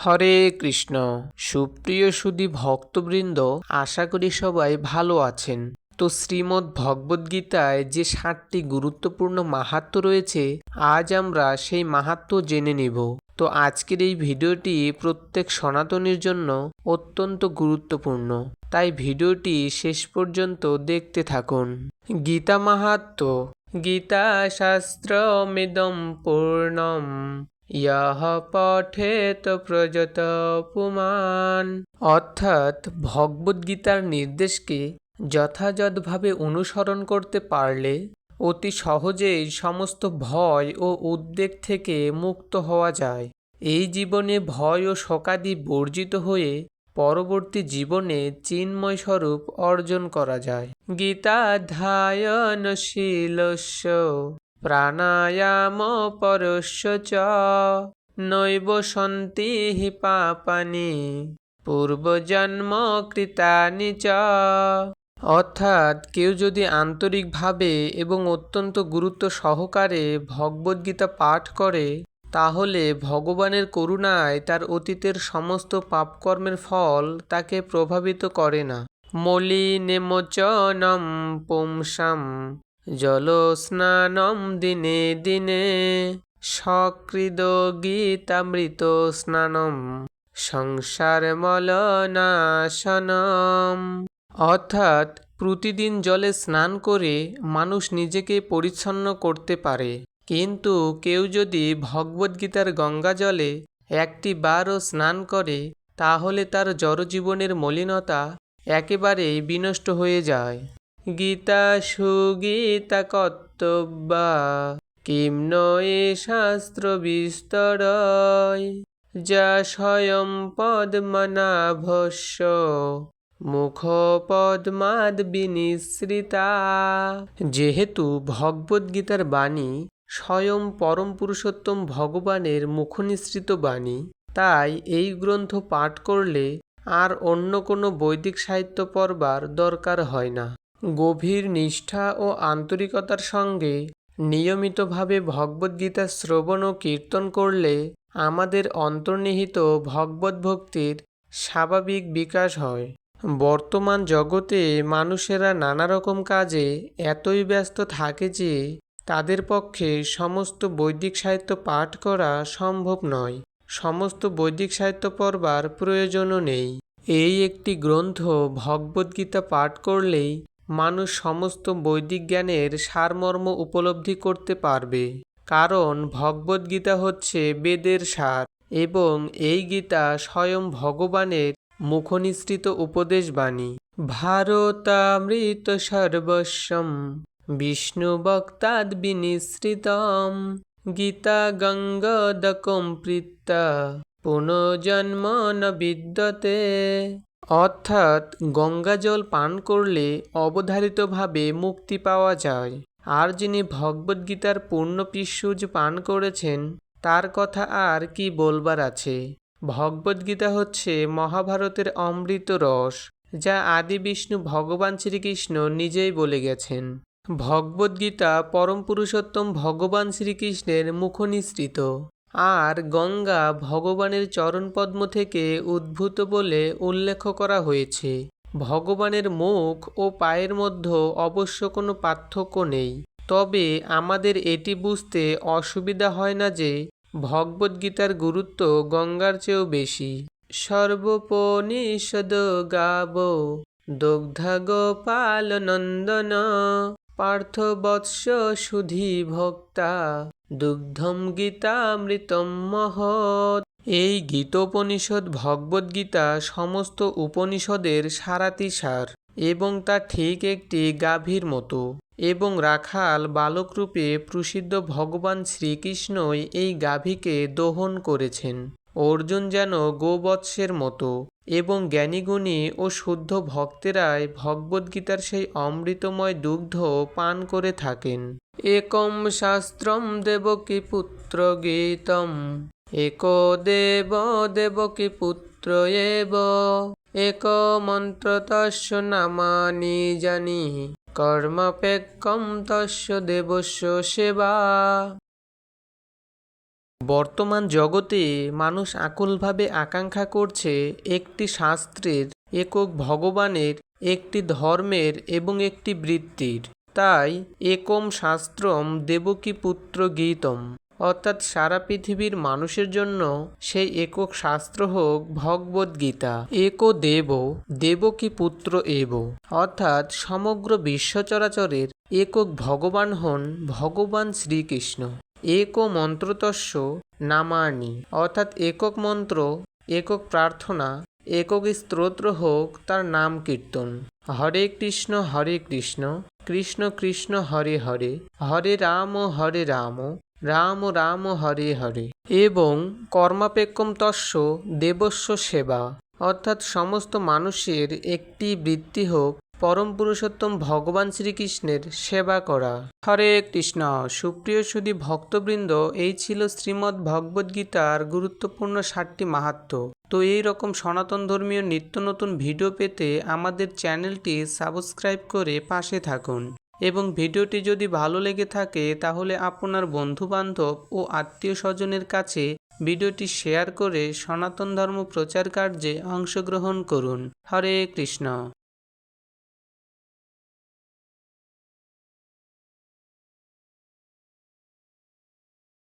হরে কৃষ্ণ। সুপ্রিয় সুদী ভক্তবৃন্দ, আশা করি সবাই ভালো আছেন। তো শ্রীমদ্ ভগবদ্গীতায় যে ষাটটি গুরুত্বপূর্ণ মাহাত্ম রয়েছে, আজ আমরা সেই মাহাত্ম জেনে নিব। তো আজকের এই ভিডিওটি প্রত্যেক সনাতনীর জন্য অত্যন্ত গুরুত্বপূর্ণ। তাই ভিডিওটি শেষ পর্যন্ত দেখতে থাকুন। গীতা মাহাত্ম। গীতা শাস্ত্রমিদম পূর্ণম। ইহ পঠেত প্রযত পুমান অর্থাৎ ভগবদ্গীতার নির্দেশকে যথাযথভাবে অনুসরণ করতে পারলে অতি সহজেই সমস্ত ভয় ও উদ্বেগ থেকে মুক্ত হওয়া যায়। এই জীবনে ভয় ও শোকাদি বর্জিত হয়ে পরবর্তী জীবনে চিন্ময় স্বরূপ অর্জন করা যায়। গীতাধ্যায়নশীলস্য। প্রাণায়াম পরস্য চ, নৈব সন্তি হি পাপানি, পূর্বজন্ম কৃতানি চ। অর্থাৎ কেউ যদি আন্তরিকভাবে এবং অত্যন্ত গুরুত্ব সহকারে ভগবদ্গীতা পাঠ করে, তাহলে ভগবানের করুণায় তার অতীতের সমস্ত পাপকর্মের ফল তাকে প্রভাবিত করে না। মলিনেমোচনম পুংসাম জলস্নানম দিনে দিনে সকৃদ গীতামৃত স্নানম। সংসার মলনাশনম। অর্থাৎ প্রতিদিন জলে স্নান করে মানুষ নিজেকে পরিচ্ছন্ন করতে পারে। কিন্তু কেউ যদি ভগবদ্গীতার গঙ্গা জলে একটি বারও স্নান করে, তাহলে তার জড়জীবনের মলিনতা একেবারেই বিনষ্ট হয়ে যায়। গীতা সুগীতা কর্তব্যা। কিম নয়ে শাস্ত্র বিস্তরয়। যা স্বয়ং পদ্মনাভস্য মুখ পদ্মাদ বিনিসৃতা। যেহেতু ভগবদ্গীতার বাণী স্বয়ং পরম পুরুষোত্তম ভগবানের মুখনিসৃত বাণী, তাই এই গ্রন্থ পাঠ করলে আর অন্য কোনো বৈদিক সাহিত্য পড়বার দরকার হয় না। গভীর নিষ্ঠা ও আন্তরিকতার সঙ্গে নিয়মিতভাবে ভগবদ্গীতা শ্রবণ ও কীর্তন করলে আমাদের অন্তর্নিহিত ভগবদ্ভক্তির স্বাভাবিক বিকাশ হয়। বর্তমান জগতে মানুষেরা নানা রকম কাজে এতই ব্যস্ত থাকে যে তাদের পক্ষে সমস্ত বৈদিক সাহিত্য পাঠ করা সম্ভব নয়। সমস্ত বৈদিক সাহিত্য পড়বার প্রয়োজনও নেই। এই একটি গ্রন্থ ভগবদ্গীতা পাঠ করলেই মানুষ সমস্ত বৈদিক জ্ঞানের সারমর্ম উপলব্ধি করতে পারবে। কারণ ভগবদ্গীতা হচ্ছে বেদের সার এবং এই গীতা স্বয়ং ভগবানের মুখনিসৃত উপদেশবাণী। ভারতামৃত সর্বস্বম বিষ্ণু বক্তাদ বিনিসৃতম গীতা গঙ্গদকম প্রীতা পুনর্জন্ম ন বিদ্যতে। অর্থাৎ গঙ্গাজল পান করলে অবধারিতভাবে মুক্তি পাওয়া যায়। আর যিনি ভগবদ্গীতার পূর্ণ পিস্যুজ পান করেছেন, তার কথা আর কি বলবার আছে? ভগবদ্গীতা হচ্ছে মহাভারতের অমৃত রস, যা আদি বিষ্ণু ভগবান শ্রীকৃষ্ণ নিজেই বলে গেছেন। ভগবদ্গীতা পরম পুরুষোত্তম ভগবান শ্রীকৃষ্ণের মুখনিসৃত। আর গঙ্গা ভগবানের চরণপদ্ম থেকে উদ্ভূত বলে উল্লেখ করা হয়েছে। ভগবানের মুখ ও পায়ের মধ্যে অবশ্য কোনো পার্থক্য নেই। তবে আমাদের এটি বুঝতে অসুবিধা হয় না যে ভগবদ্গীতার গুরুত্ব গঙ্গার চেয়েও বেশি। সর্বপনিষদ গাব, দগ্ধা গোপাল নন্দন পার্থ বৎস সুধি ভক্তা দুগ্ধম গীতামৃতম মহৎ। এই গীতোপনিষদ ভগবদ্গীতা সমস্ত উপনিষদের সারাতিসার এবং তা ঠিক একটি গাভীর মতো এবং রাখাল বালকরূপে প্রসিদ্ধ ভগবান শ্রীকৃষ্ণই এই গাভীকে দোহন করেছেন। অর্জুন যেন গোবৎসের মতো এবং জ্ঞানীগুণী ও শুদ্ধ ভক্তেরাই ভগবদ্গীতার সেই অমৃতময় দুগ্ধ পান করে থাকেন। একম শাস্ত্রম দেবকী পুত্র গীতম, এক দেব দেবকী পুত্র এব, এক মন্ত্র তস্য নামানি জানি কর্মপেক্ষম তস্য দেবস্য সেবা। বর্তমান জগতে মানুষ আকুলভাবে আকাঙ্ক্ষা করছে একটি শাস্ত্রের একক ভগবানের, একটি ধর্মের এবং একটি বৃত্তির। তাই একম শাস্ত্রম দেবকী পুত্র গীতম। অর্থাৎ সারা পৃথিবীর মানুষের জন্য সেই একক শাস্ত্র হোক ভগবদ গীতা। একো দেব, দেবকী পুত্র এব। অর্থাৎ সমগ্র বিশ্ব চরাচরের একক ভগবান হন ভগবান শ্রীকৃষ্ণ। এক মন্ত্রতস্য নামানি, অর্থাৎ একক মন্ত্র, একক প্রার্থনা, একক স্তোত্র হোক তার নাম কীর্তন। হরে কৃষ্ণ হরে কৃষ্ণ কৃষ্ণ কৃষ্ণ, হরে হরে হরে রাম হরে রাম রাম রাম, হরে হরে। এবং কর্মাপেক্ষম তস্য দেবস্ব সেবা, অর্থাৎ সমস্ত মানুষের একটি বৃত্তি হোক পরম পুরুষোত্তম ভগবান শ্রীকৃষ্ণের সেবা করা। হরে কৃষ্ণ। সুপ্রিয় সুদী ভক্তবৃন্দ, এই ছিল শ্রীমদ্ ভগবদ্গীতার গুরুত্বপূর্ণ ষাটটি মাহাত্ম। তো এই রকম সনাতন ধর্মীয় নিত্য নতুন ভিডিও পেতে আমাদের চ্যানেলটি সাবস্ক্রাইব করে পাশে থাকুন। এবং ভিডিওটি যদি ভালো লেগে থাকে, তাহলে আপনার বন্ধু বান্ধব ও আত্মীয় স্বজনের কাছে ভিডিওটি শেয়ার করে সনাতন ধর্ম প্রচার কার্যে অংশগ্রহণ করুন। হরে কৃষ্ণ।